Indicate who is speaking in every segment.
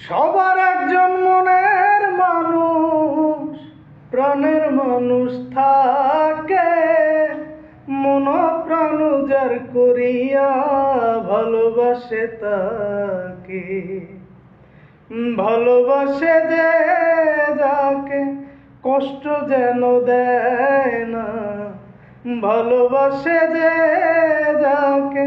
Speaker 1: সবার একজন মনের মানুষ, প্রাণের মানুষ থাকে। মন প্রাণ যার করিয়া ভালোবাসে তাকে। ভালোবাসে যে যাকে, কষ্ট যেন দেয় না। ভালোবাসে যে যাকে,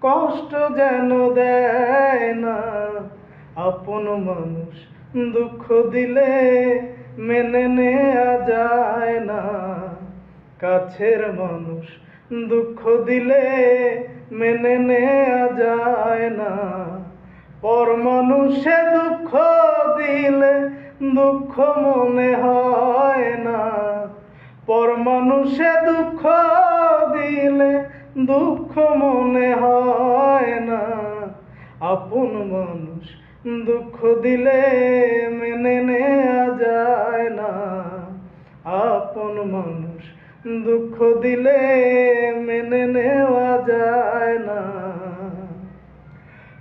Speaker 1: কষ্ট যেন দেয় না। আপন মানুষ দুঃখ দিলে মেনে নেয়া যায় না। কাছের মানুষ দুঃখ দিলে মেনে নেয়া যায় না। পর মানুষে দুঃখ দিলে দুঃখ মনে হয় না। পর মানুষে দুঃখ দিলে দুঃখ মনে হয় না। আপন মানুষ দুঃখ দিলে মেনে নেওয়া যায় না। আপন মানুষ দুঃখ দিলে মেনে নেওয়া যায় না।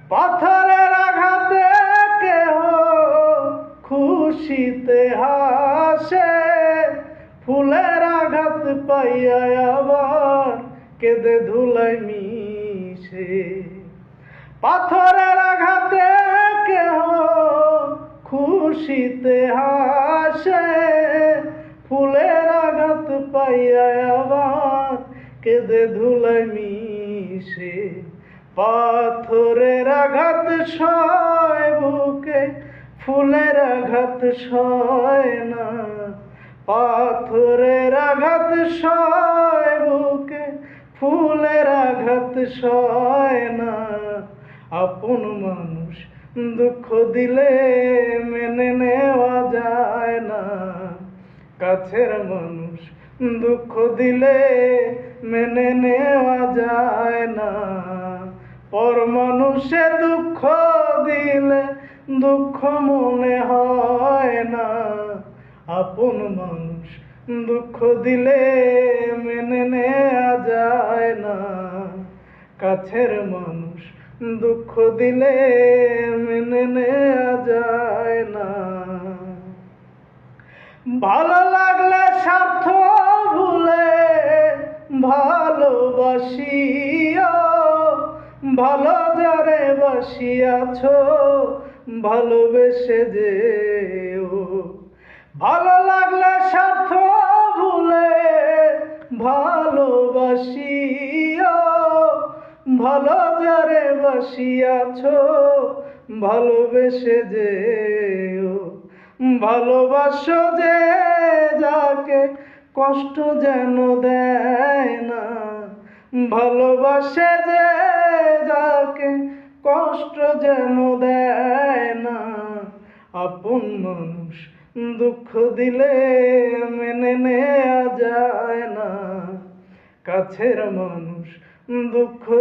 Speaker 1: পাথরের আঘাতে কেহ খুশিতে হাসে, ফুলের আঘাত পাইয়া আবার কেঁদে ধুলাই মিশে। পাথরের আঘাতে কেহ খুশিতে হাসে, ফুলের আঘাত পাইয়া আবার কেঁদে ধুলাই মিশে। পাথরের আঘাত সয় বুকে, ফুলের আঘাত সয় না। পাথরের আঘাত সয় বুকে, ফুলের আঘাত সয় না। আপন মানুষ দুঃখ দিলে মেনে নেওয়া যায় না। কাছের মানুষ দুঃখ দিলে মেনে নেওয়া যায় না। পর মানুষে দুঃখ দিলে দুঃখ মনে হয় না। আপন মানুষ দুঃখ দিলে মেনে নেওয়া যায় না। কাছের মানুষ দুঃখ দিলে মেনে নেওয়া যায় না। ভালো লাগলে স্বার্থ ভুলে ভালোবাসিও। ভালো যারে বাসিয়াছ, ভালোবেসে যেও। ভালো লাগলে স্বার্থ ভুলে ভালোবাসিও ভালো যারে বাসিয়াছ, ভালোবেসে যেও। ভালোবাসো যে যাকে কষ্ট যেন দেয় না। ভালোবাসে যে যাকে কষ্ট যেন দেয় না। আপন মানুষ দুঃখ দিলে মেনে নেওয়া যায় না। কাছের মানুষ দুঃখ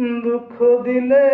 Speaker 1: দুঃখ দিলে।